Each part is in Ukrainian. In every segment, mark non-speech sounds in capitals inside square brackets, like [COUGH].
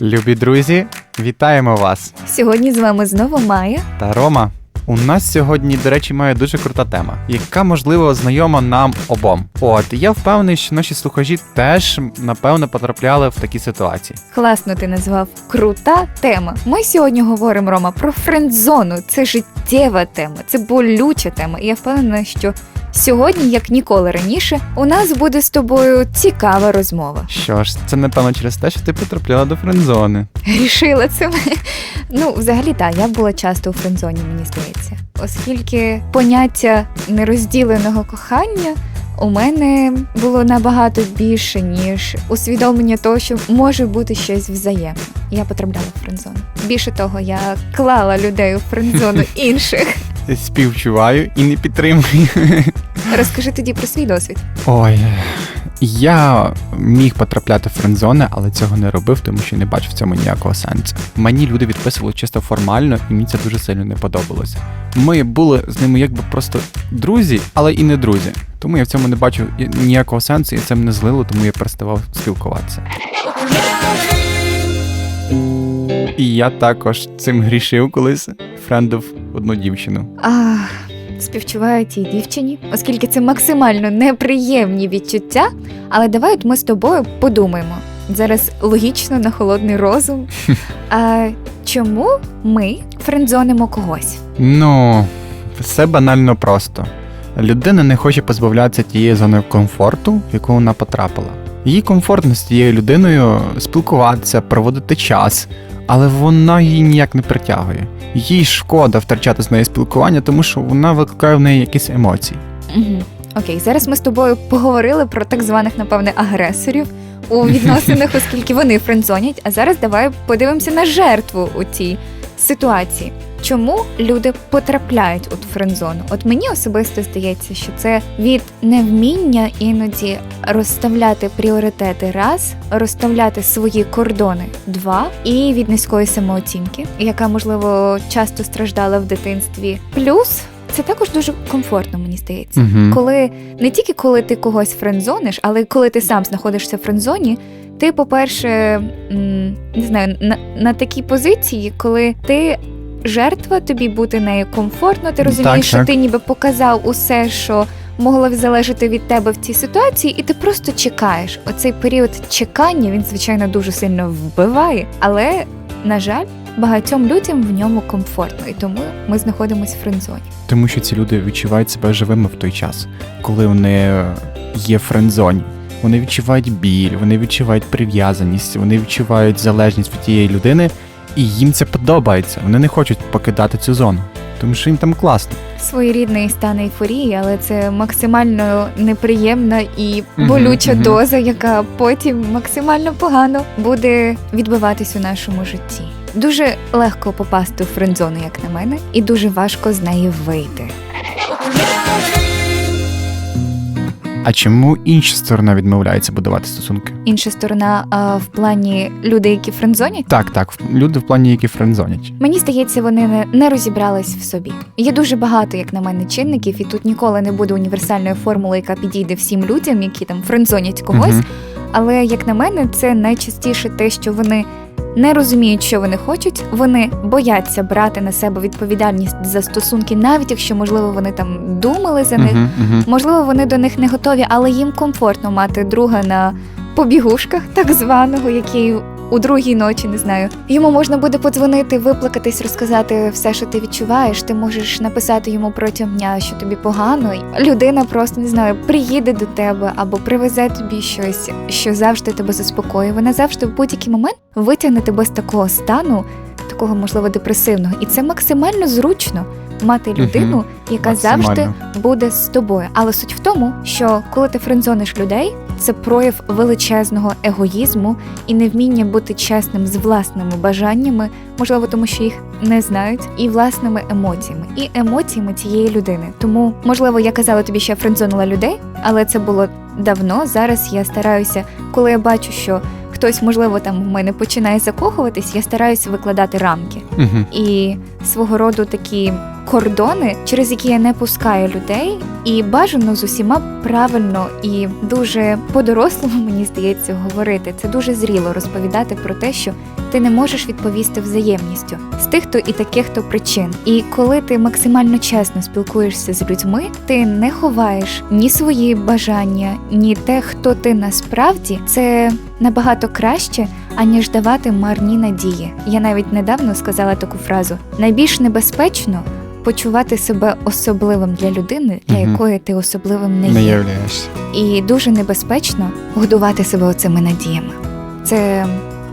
Любі друзі, вітаємо вас! Сьогодні з вами знову Майя. Та Рома. У нас сьогодні, до речі, має дуже крута тема, яка можливо знайома нам обом. От я впевнений, що наші слухачі теж напевно потрапляли в такі ситуації. Класно ти назвав крута тема. Ми сьогодні говоримо Рома про френдзону. Це життєва тема, це болюча тема. І я впевнена, що сьогодні, як ніколи раніше, у нас буде з тобою цікава розмова. Що ж, це напевно через те, що ти потрапляла до френдзони. Рішила це. Ну, взагалі, так, я була часто у френдзоні, мені здається, оскільки поняття нерозділеного кохання. У мене було набагато більше, ніж усвідомлення того, що може бути щось взаємне. Я потрапляла в френдзону. Більше того, я клала людей у френдзону [LAUGHS] інших. Співчуваю і не підтримую. Розкажи тоді про свій досвід. Ой. Я міг потрапляти в френдзони, але цього не робив, тому що не бачив в цьому ніякого сенсу. Мені люди відписували чисто формально, і мені це дуже сильно не подобалося. Ми були з ними якби просто друзі, але і не друзі. Тому я в цьому не бачив ніякого сенсу, і це мене злило, тому я переставав спілкуватися. І я також цим грішив колись френдив одну дівчину. А, співчуваю тій дівчині, оскільки це максимально неприємні відчуття. Але давай от ми з тобою подумаємо зараз логічно на холодний розум. [LAUGHS] А чому ми френдзонимо когось? Ну, все банально просто. Людина не хоче позбавлятися тієї зони комфорту, в яку вона потрапила. Їй комфортно з тією людиною спілкуватися, проводити час, але вона її ніяк не притягує. Їй шкода втрачати з нею спілкування, тому що вона викликає в неї якісь емоції. Угу. Окей, зараз ми з тобою поговорили про так званих, напевне, агресорів у [LAUGHS] відносинах, оскільки вони френдзонять. А зараз давай подивимося на жертву у цій ситуації. Чому люди потрапляють у френдзону? От мені особисто здається, що це від невміння іноді розставляти пріоритети раз, розставляти свої кордони два, і від низької самооцінки, яка можливо часто страждала в дитинстві. Плюс це також дуже комфортно, мені здається. Угу. Коли не тільки коли ти когось френдзониш, але коли ти сам знаходишся в френдзоні, ти, по-перше, не знаю, на, на такій позиції, коли ти жертва, тобі бути нею комфортно, ти Так, розумієш, що так. ти ніби показав усе, що могло б залежати від тебе в цій ситуації, і ти просто чекаєш. Оцей період чекання він, звичайно, дуже сильно вбиває, але, на жаль, багатьом людям в ньому комфортно, і тому ми знаходимося в френдзоні. Тому що ці люди відчувають себе живими в той час, коли вони є в френдзоні. Вони відчувають біль, вони відчувають прив'язаність, вони відчувають залежність від тієї людини, і їм це подобається. Вони не хочуть покидати цю зону, тому що їм там класно. своєрідний стан ейфорії, але це максимально неприємна і болюча мгм. доза, яка потім максимально погано буде відбиватись у нашому житті. Дуже легко попасти у френдзону, як на мене, і дуже важко з неї вийти. А чому інша сторона відмовляється будувати стосунки? Інша сторона а, в плані людей, які френдзонять, Так, так, люди в плані, які френдзонять. Мені здається, вони не, не розібрались в собі. Є дуже багато, як на мене, чинників, і тут ніколи не буде універсальної формули, яка підійде всім людям, які там френдзонять когось. Мгм. Але як на мене, це найчастіше те, що вони не розуміють, що вони хочуть. Вони бояться брати на себе відповідальність за стосунки, навіть якщо можливо вони там думали за них. Мгм, мгм. Можливо, вони до них не готові, але їм комфортно мати друга на побігушках, так званого, який у другій ночі не знаю. Йому можна буде подзвонити, виплакатись, розказати все, що ти відчуваєш. Ти можеш написати йому протягом дня, що тобі погано. Людина просто не знаю, приїде до тебе або привезе тобі щось, що завжди тебе заспокоює. Вона завжди в будь-який момент витягне тебе з такого стану, такого можливо депресивного, і це максимально зручно мати людину, яка завжди буде з тобою. Але суть в тому, що коли ти френдзониш людей, це прояв величезного егоїзму і невміння бути чесним з власними бажаннями, можливо, тому що їх не знають, і власними емоціями, і емоціями цієї людини. Тому, можливо, я казала тобі, що я френдзонила людей, але це було давно. Зараз я стараюся, коли я бачу, що хтось, можливо, там в мене починає закохуватись, я стараюся викладати рамки Угу. і свого роду такі кордони, через які я не пускаю людей, і бажано з усіма правильно і дуже по-дорослому, мені здається, говорити. Це дуже зріло розповідати про те, що ти не можеш відповісти взаємністю з тих, хто і таких то причин. І коли ти максимально чесно спілкуєшся з людьми, ти не ховаєш ні свої бажання, ні те, хто ти насправді, це набагато краще, аніж давати марні надії. Я навіть недавно сказала таку фразу: найбільш небезпечно почувати себе особливим для людини, для Мгм. якої ти особливим не, Не є. являєшся. І дуже небезпечно годувати себе оцими надіями. Це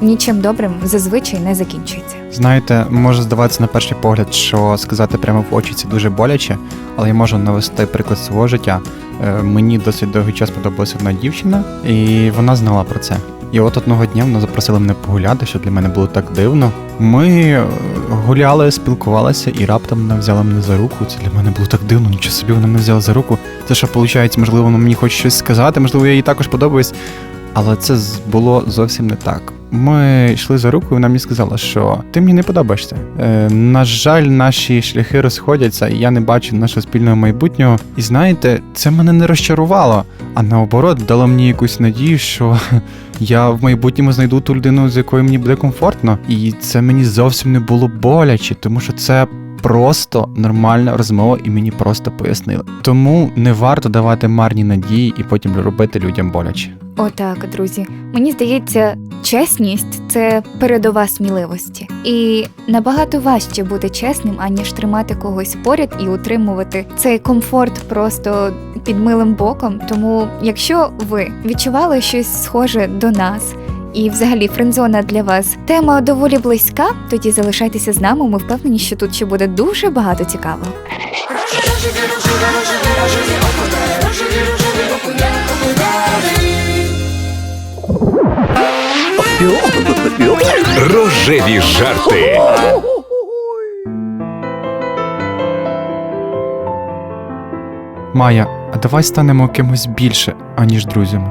нічим добрим зазвичай не закінчується. Знаєте, може здаватися на перший погляд, що сказати прямо в очі це дуже боляче, але я можу навести приклад свого життя. Е, Мені досить довгий час подобалася одна дівчина, і вона знала про це. І от одного дня вона запросила мене погуляти, що для мене було так дивно. Ми е, гуляли, спілкувалися, і раптом вона взяла мене за руку. Це для мене було так дивно, нічого собі вона мене взяла за руку. Це що виходить, можливо, вона мені хоче щось сказати, можливо, я їй також подобаюсь. Але це було зовсім не так. Ми йшли за руку, і вона мені сказала, що ти мені не подобаєшся. Е, на жаль, наші шляхи розходяться, і я не бачу нашого спільного майбутнього. І знаєте, це мене не розчарувало, а наоборот, дало мені якусь надію, що я в майбутньому знайду ту людину, з якою мені буде комфортно. І це мені зовсім не було боляче, тому що це. Просто нормальна розмова, і мені просто пояснили. Тому не варто давати марні надії і потім робити людям боляче. Отак, друзі. Мені здається, чесність це передова сміливості. І набагато важче бути чесним, аніж тримати когось поряд і утримувати цей комфорт просто під милим боком. Тому, якщо ви відчували щось схоже до нас. І взагалі френдзона для вас тема доволі близька. Тоді залишайтеся з нами. Ми впевнені, що тут ще буде дуже багато цікавого. Рожеві, рожеві, Майя, а давай станемо кимось більше, аніж друзями.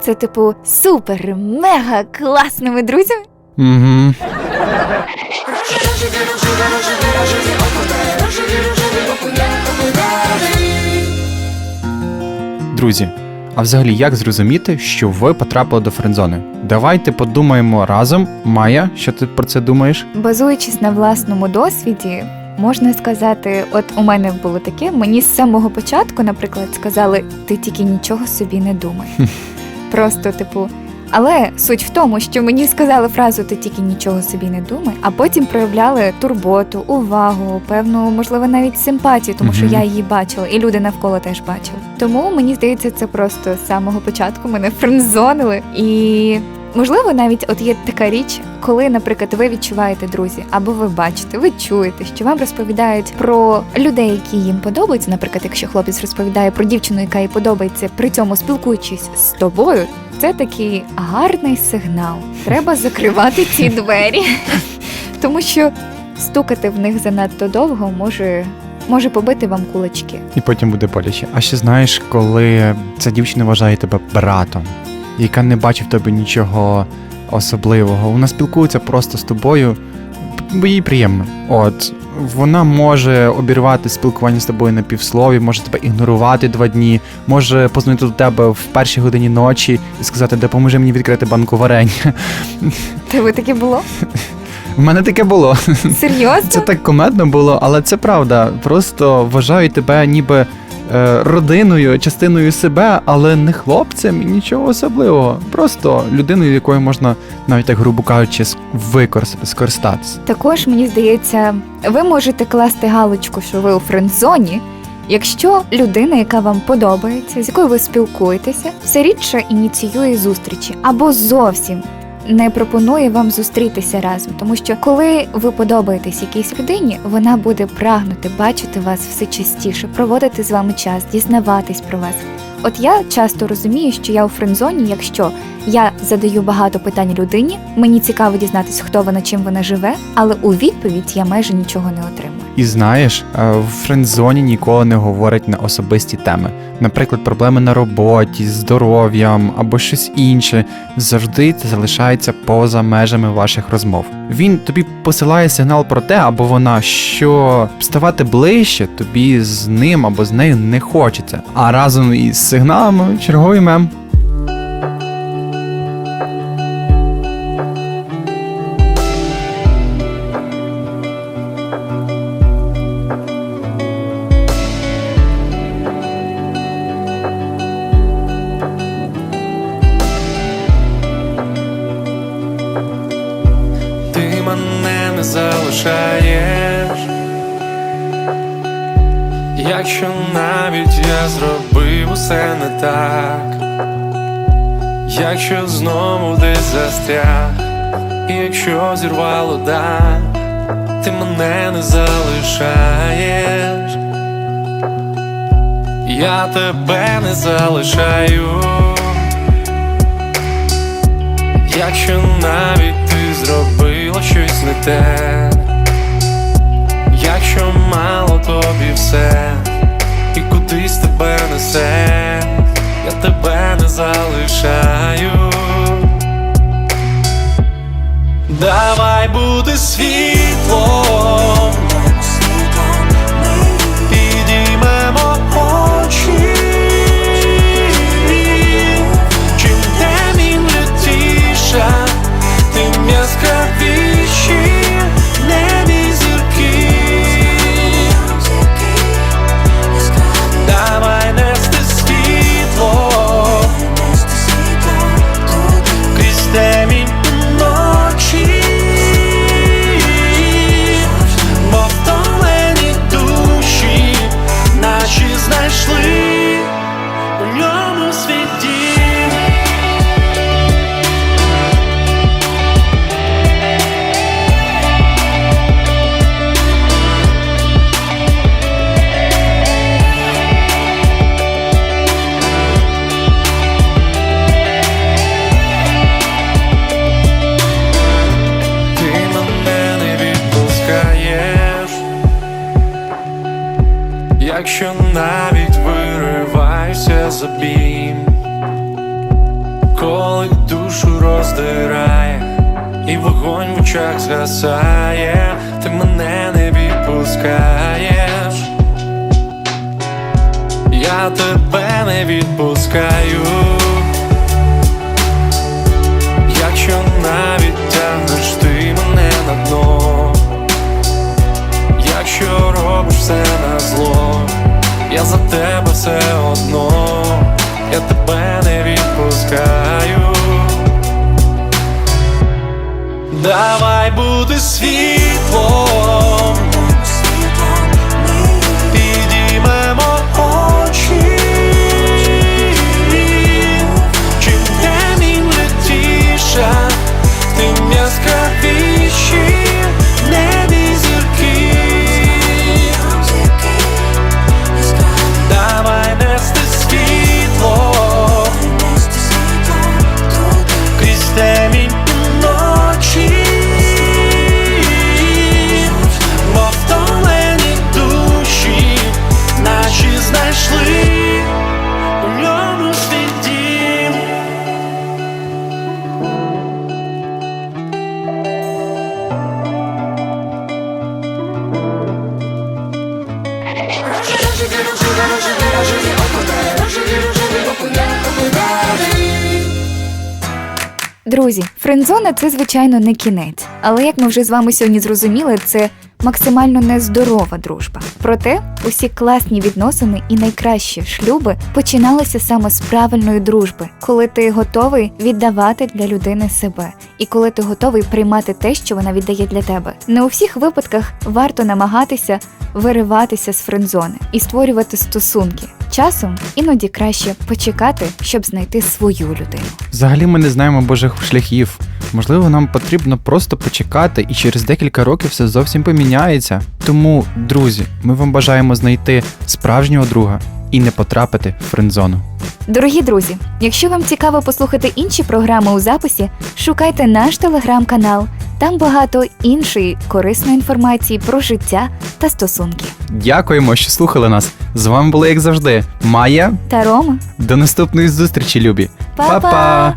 Це типу супер, мега класними друзями. Угу. Друзі, а взагалі як зрозуміти, що ви потрапили до френдзони? Давайте подумаємо разом. Майя, що ти про це думаєш? Базуючись на власному досвіді, можна сказати, от у мене було таке, мені з самого початку, наприклад, сказали, ти тільки нічого собі не думай. Просто, типу. Але суть в тому, що мені сказали фразу Ти тільки нічого собі не думай, а потім проявляли турботу, увагу, певну, можливо, навіть симпатію, тому що я її бачила, і люди навколо теж бачили. Тому мені здається, це просто з самого початку мене френдзонили. І можливо, навіть от є така річ, коли, наприклад, ви відчуваєте друзі, або ви бачите, ви чуєте, що вам розповідають про людей, які їм подобаються. Наприклад, якщо хлопець розповідає про дівчину, яка їй подобається, при цьому спілкуючись з тобою, це такий гарний сигнал. Треба закривати ці [LAUGHS] двері, тому що стукати в них занадто довго може, може побити вам кулачки. І потім буде боляче. А ще знаєш, коли ця дівчина вважає тебе братом, яка не бачить в тебе нічого особливого, вона спілкується просто з тобою, бо їй приємно. От вона може обірвати спілкування з тобою на півслові, може тебе ігнорувати два дні, може позвонити до тебе в першій годині ночі і сказати, допоможи мені відкрити банку варення. Тебе таке було? В мене таке було. Серйозно? Це так комедно було, але це правда. Просто вважаю тебе ніби родиною, частиною себе, але не хлопцем і нічого особливого. Просто людиною, якою можна, навіть так грубо кажучи, використати, скористатися. Також мені здається, ви можете класти галочку, що ви у френдзоні, якщо людина, яка вам подобається, з якою ви спілкуєтеся, все рідше ініціює зустрічі або зовсім. Не пропонує вам зустрітися разом, тому що коли ви подобаєтесь якійсь людині, вона буде прагнути бачити вас все частіше, проводити з вами час, дізнаватись про вас. От я часто розумію, що я у френдзоні, якщо я задаю багато питань людині, мені цікаво дізнатися, хто вона, чим вона живе, але у відповідь я майже нічого не отримую. І знаєш, е, в френдзоні ніколи не говорять на особисті теми. Наприклад, проблеми на роботі, здоров'ям або щось інше. Завжди це залишається поза межами ваших розмов. Він тобі посилає сигнал про те, або вона, що ставати ближче тобі з ним або з нею не хочеться. А разом із сигналами черговий мем. Залишаєш, якщо навіть я зробив усе не так, якщо знову десь застряг, і якщо зірвало дах, ти мене не залишаєш, я тебе не залишаю. Якщо навіть ти зробила щось не те, якщо мало тобі все, і кудись тебе несе, я тебе не залишаю. Давай буде світло, вириваюся коли душу роздирає, і вогонь в очах згасає, ти мене не відпускаєш, я тебе не відпускаю. Френдзона це звичайно не кінець, але як ми вже з вами сьогодні зрозуміли, це максимально нездорова дружба. Проте усі класні відносини і найкращі шлюби починалися саме з правильної дружби, коли ти готовий віддавати для людини себе, і коли ти готовий приймати те, що вона віддає для тебе. Не у всіх випадках варто намагатися вириватися з френдзони і створювати стосунки. Часом іноді краще почекати, щоб знайти свою людину. Взагалі ми не знаємо божих шляхів. Можливо, нам потрібно просто почекати, і через декілька років все зовсім поміняється. Тому, друзі, ми вам бажаємо знайти справжнього друга і не потрапити в френдзону. Дорогі друзі, якщо вам цікаво послухати інші програми у записі, шукайте наш телеграм-канал. Там багато іншої корисної інформації про життя та стосунки. Дякуємо, що слухали нас. З вами були, як завжди, Майя та Рома. До наступної зустрічі, любі. Па-па!